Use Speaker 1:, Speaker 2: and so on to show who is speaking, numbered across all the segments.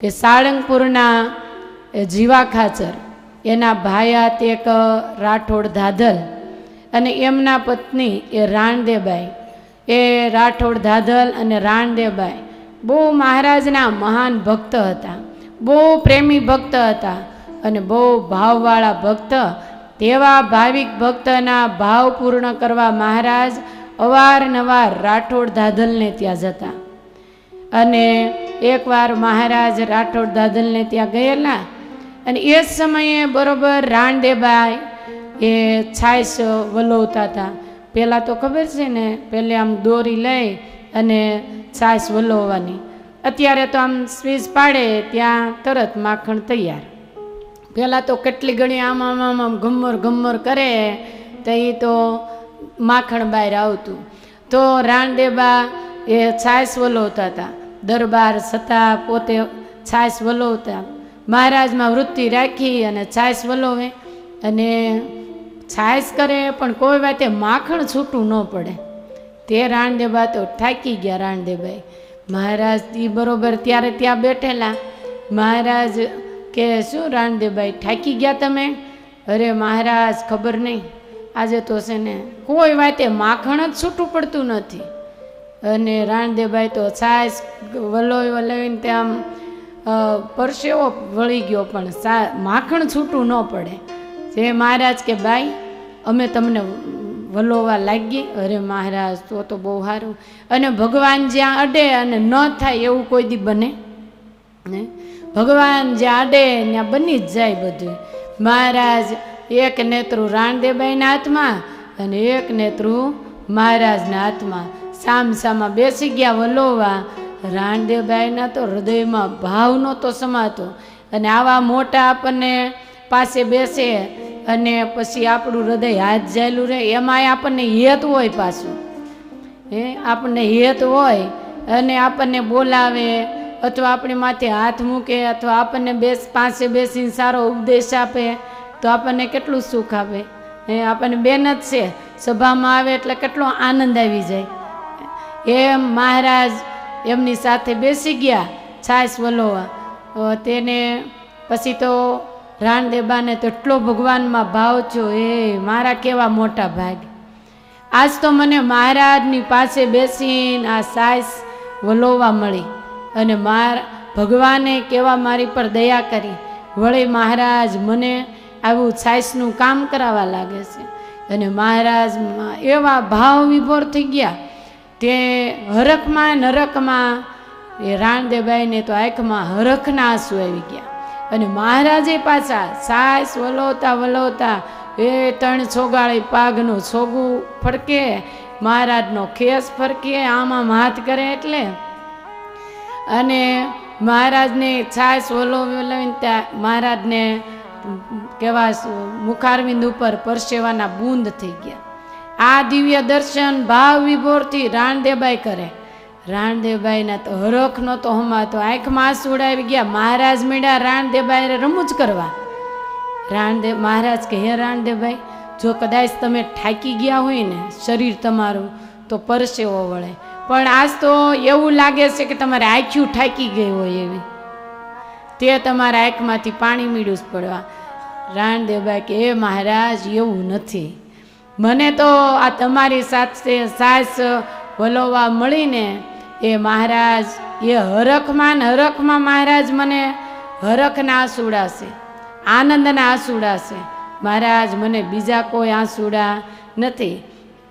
Speaker 1: કે સાળંગપુરના જીવા ખાચર, એના ભાયાત એક રાઠોડ ધાધલ અને એમના પત્ની એ રાણદેબાઈ. એ રાઠોડ ધાધલ અને રાણદેબાઈ બહુ મહારાજના મહાન ભક્ત હતા, બહુ પ્રેમી ભક્ત હતા અને બહુ ભાવવાળા ભક્ત. તેવા ભાવિક ભક્તના ભાવ પૂર્ણ કરવા મહારાજ અવારનવાર રાઠોડ ધાધલને ત્યાં જતા. અને એકવાર મહારાજ રાઠોડ દાદલને ત્યાં ગયેલા અને એ જ સમયે બરોબર રાણદેબાઈ એ છાસ વલોવતા હતા. પહેલાં તો ખબર છે ને, પહેલે આમ દોરી લઈ અને છાસ વલોવવાની. અત્યારે તો આમ સ્વીચ પાડે, ત્યાં તરત માખણ તૈયાર. પહેલાં તો કેટલી ઘણી આમ આમ આમ આમ ગમર ગમર કરે તો એ તો માખણ બહાર આવતું. તો રાણદેબા એ છાસ વલોવતા હતા. દરબાર છતાં પોતે છાશ વલોવતા. મહારાજમાં વૃત્તિ રાખી અને છાશ વલોવે. અને છાશ કરે પણ કોઈ વાતે માખણ છૂટું ન પડે. તે રાણદેબા તો થાકી ગયા રાણદેબાઈ મહારાજ એ બરોબર ત્યારે ત્યાં બેઠેલા. મહારાજ કે, શું રાણદેબાઈ થાકી ગયા તમે? અરે મહારાજ, ખબર નહીં. આજે તો છે ને કોઈ વાતે માખણ જ છૂટું પડતું નથી. અને રાણદેબાઈ તો છાશ વલોઈ વલોવીને ત્યાં આમ પરસેવો વળી ગયો પણ સા, માખણ છૂટું ન પડે. જે મહારાજ કે બાઈ અમે તમને વલોવા લાગી અરે મહારાજ, તો તો બહુ સારું. અને ભગવાન જ્યાં અડે અને ન થાય એવું કોઈ દી બને ને? ભગવાન જ્યાં અડે, ત્યાં બની જ જાય બધું. મહારાજ, એક નેત્રું રાણદેબાઈના હાથમાં અને એક નેત્રું મહારાજના હાથમાં. સામ સામા બેસી ગયા વલોવા. રાણદેવભાઈના તો હૃદયમાં ભાવ નહોતો સમાતો. અને આવા મોટા આપણને પાસે બેસે અને પછી આપણું હૃદય હાથ જાયેલું રહે, એમાંય આપણને હેત હોય પાછું. હે, આપણને હેત હોય અને આપણને બોલાવે અથવા આપણી માથે હાથ મૂકે અથવા આપણને બેસ, પાસે બેસીને સારો ઉપદેશ આપે, તો આપણને કેટલું સુખ આપે? એ આપણને બેન જ છે. સભામાં આવે એટલે કેટલો આનંદ આવી જાય. એમ મહારાજ એમની સાથે બેસી ગયા છાસ વલોવા. તેને પછી તો રાણદેબાને તો એટલો ભગવાનમાં ભાવ છો એ મારા કેવા મોટા ભાગ. આજ તો મને મહારાજની પાસે બેસીને આ સાસ વલોવા મળી અને માર ભગવાને કેવા મારી પર દયા કરી. વળી મહારાજ મને આવું છાસનું કામ કરાવવા લાગે છે અને મહારાજ એવા ભાવ વિભોર થઈ ગયા તે હરખમાં નરકમાં એ રાણદેબાઈને તો આંખમાં હરખના આંસુ આવી ગયા. અને મહારાજે પાછા સાસ વલોતા વલોતા એ ત્રણ છોગાળી પાઘનું છોગું ફડકે, મહારાજનો ખેસ ફરકે, આમાં હાથ કરે એટલે. અને મહારાજને છાસ વલોવીને ત્યાં મહારાજને કહેવા મુખારવિંદ ઉપર પરસેવાના બૂંદ થઈ ગયા. આ દિવ્ય દર્શન ભાવ વિભોરથી રાણદેબાઈ કરે. રાણદેબાઈના તો હરખ હમા તો આંખમાં આંસુ ઉડાવી ગયા. મહારાજ મીડા રાણદેબાઈ રમૂજ કરવા. રાણદેવ, મહારાજ કે, હે રાણદેવભાઈ, જો કદાચ તમે ઠાકી ગયા હોય ને, શરીર તમારું, તો પરસેવો વળે પણ આજ તો એવું લાગે છે કે તમારે આંખ્યું ઠાકી ગઈ હોય એવી. તે તમારા આંખમાંથી પાણી મીડું જ પડવા. રાણદેવભાઈ કે એ મહારાજ, એવું નથી. મને તો આ તમારી સાથે સાસ વલોવા મળીને એ મહારાજ, એ હરખમાં હરખમાં મહારાજ મને હરખના આંસુડાશે, આનંદના આંસુડાશે. મહારાજ, મને બીજા કોઈ આંસુડા નથી.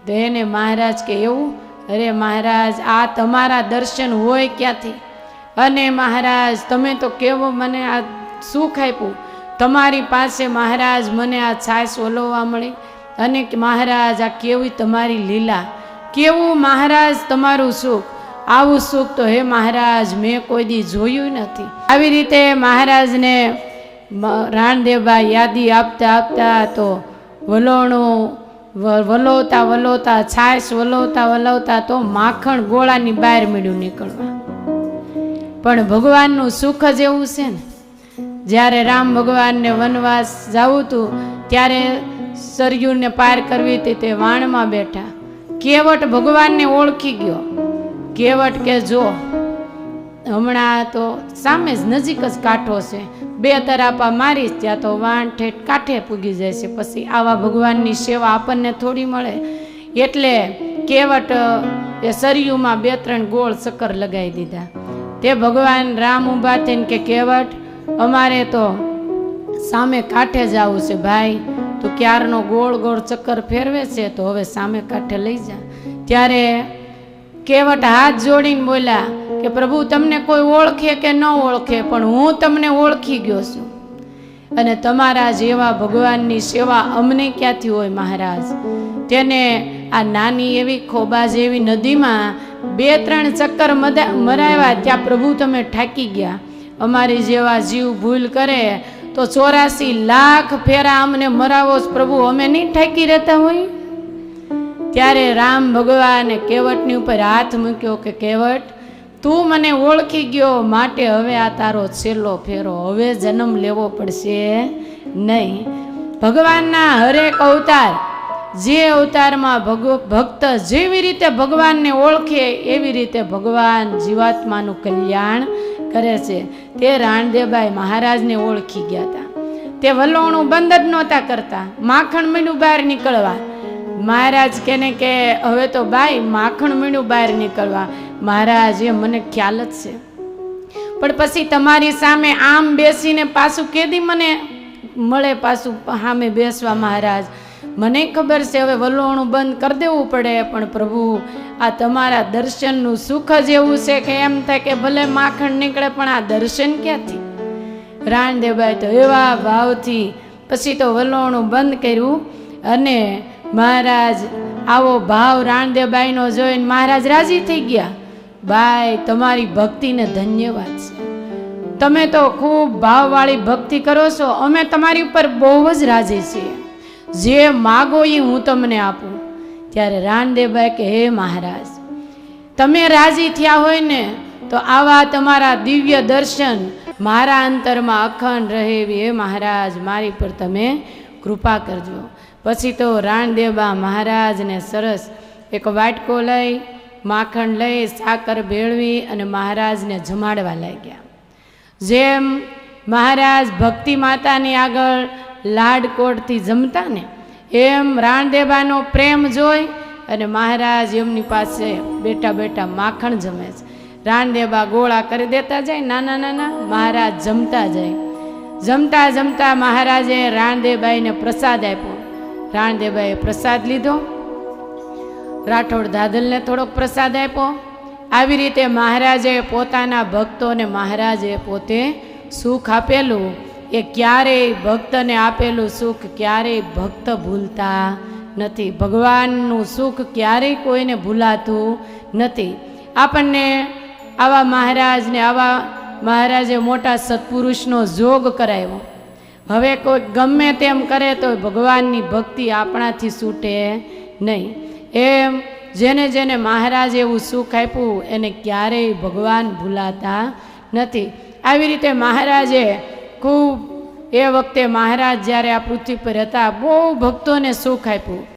Speaker 1: તો એને મહારાજ કે એવું, અરે મહારાજ, આ તમારા દર્શન હોય ક્યાંથી? અને મહારાજ, તમે તો કેવો મને આ સુખ આપ્યું. તમારી પાસે મહારાજ મને આ છાસ ઓલવવા મળી. અને મહારાજ, આ કેવી તમારી લીલા? કેવું મહારાજ તમારું સુખ? આવું સુખ તો હે મહારાજ, મેં કોઈ દી જોયું નથી. આવી રીતે મહારાજને રાણદેવબા યાદી આપતા આપતા તો વલોણું વલોતા વલોતા, છાશ વલોતા વલોતા તો માખણ ગોળાની બહાર મીડું નીકળવા. પણ ભગવાનનું સુખ જ એવું છે ને? જ્યારે રામ ભગવાનને વનવાસ જવું હતું, ત્યારે સરયુને પાર કરવી હતી તે વાણમાં બેઠા. કેવટ ભગવાનને ઓળખી ગયો. કેવટ કે જો, હમણાં તો સામે જ નજીક જ કાંઠો છે. બે તરાપા મારીશ, ત્યાં તો વાણ ઠેઠ કાંઠે પૂગી જાય છે. પછી આવા ભગવાનની સેવા આપણને થોડી મળે. એટલે કેવટ, એ સરયુમાં બે ત્રણ ગોળ ચક્કર લગાવી દીધા. તે ભગવાન રામ ઊભા થઈને કે કેવટ, અમારે તો સામે કાંઠે જવું છે ભાઈ. તું ક્યારનો ગોળ ગોળ ચક્કર ફેરવે છે, તો હવે સામે કાંઠે લઈ જા. ત્યારે કેવટ હાથ જોડીને બોલ્યા કે, પ્રભુ, તમને કોઈ ઓળખે કે ન ઓળખે, પણ હું તમને ઓળખી ગયો છું. અને તમારા જેવા ભગવાનની સેવા અમને ક્યાંથી હોય મહારાજ? તેને આ નાની એવી ખોબા જેવી નદીમાં બે ત્રણ ચક્કર મરાવ્યા, ત્યાં પ્રભુ તમે ઠાકી ગયા. અમારી જેવા જીવ ભૂલ કરે તો ચોરાસી લાખ ફેરા અમને મરાવો પ્રભુ, અમે નહીં ઠાકી રહેતા હોય? ત્યારે રામ ભગવાને કેવટની ઉપર હાથ મૂક્યો કે કેવટ, તું મને ઓળખી ગયો, માટે હવે આ તારો છેલ્લો ફેરો, હવે જન્મ લેવો પડશે નહીં. ભગવાનના હરેક અવતાર, જે અવતારમાં ભગ ભક્ત જેવી રીતે ભગવાનને ઓળખે, એવી રીતે ભગવાન જીવાત્માનું કલ્યાણ કરે છે. તે રાણદેવભાઈ મહારાજને ઓળખી ગયા હતા તે વલોણું બંધ જ નહોતા કરતા. માખણ મીંડું બહાર નીકળવા. મહારાજ કેને કે, હવે તો બાઈ માખણ મીંડું બહાર નીકળવા. મહારાજ, એ મને ખ્યાલ જ છે. પણ પછી તમારી સામે આમ બેસીને પાછું કેદી મને મળે પાછું સામે બેસવા મહારાજ? મને ખબર છે, હવે વલોણું બંધ કરી દેવું પડે, પણ પ્રભુ, આ તમારા દર્શનનું સુખ જ એવું છે કે એમ થાય કે ભલે માખણ નીકળે, પણ આ દર્શન ક્યાંથી? રાણદેવભાઈ તો એવા ભાવથી પછી તો વલોણું બંધ કર્યું અને મહારાજ, આવો ભાવ રાણદેવબાઈનો જોઈને મહારાજ રાજી થઈ ગયા. બાઈ તમારી ભક્તિને ધન્યવાદ છે. તમે તો ખૂબ ભાવવાળી ભક્તિ કરો છો. અમે તમારી ઉપર બહુ જ રાજી છીએ. જે માગો એ હું તમને આપું, ત્યારે રાણદેવભાઈ કે હે મહારાજ, તમે રાજી થયા હોય ને, તો આવા તમારા દિવ્ય દર્શન મારા અંતરમાં અખંડ રહે હે મહારાજ, મારી પર તમે કૃપા કરજો. પછી તો રાણદેવબા મહારાજને સરસ એક વાટકો લઈ, માખણ લઈ, સાકર ભેળવી અને મહારાજને જમાડવા લાગ્યા. જેમ મહારાજ ભક્તિ માતાની આગળ લાડકોટથી જમતા ને. એમ રાણદેબાનો પ્રેમ જોઈ અને મહારાજ એમની પાસે બેટા બેટા માખણ જમે છે. રાણદેબા ગોળા કરી દેતા જાય, નાના નાના મહારાજ જમતા જાય. જમતા જમતા મહારાજે રાણદેબાઈને પ્રસાદ આપ્યો. રાણદેબાએ પ્રસાદ લીધો. રાઠોડ દાદલને થોડોક પ્રસાદ આપ્યો. આવી રીતે મહારાજે પોતાના ભક્તોને મહારાજે પોતે સુખ આપેલું. એ ક્યારેય ભક્તને આપેલું સુખ ક્યારેય ભક્ત ભૂલતા નથી. ભગવાનનું સુખ ક્યારેય કોઈને ભૂલાતું નથી. આપણને આવા મહારાજને, આવા મહારાજે મોટા સત્પુરુષનો જોગ કરાવ્યો. હવે કોઈ ગમે તેમ કરે તો ભગવાનની ભક્તિ આપણાથી છૂટે નહીં. એમ જેને જેને મહારાજ એવું સુખ આપ્યું, એને ક્યારેય ભગવાન ભૂલાતા નથી. આવી રીતે મહારાજે ખૂબ એ વખતે મહારાજ જ્યારે આ પૃથ્વી પર હતા બહુ ભક્તોને સુખ આપ્યું.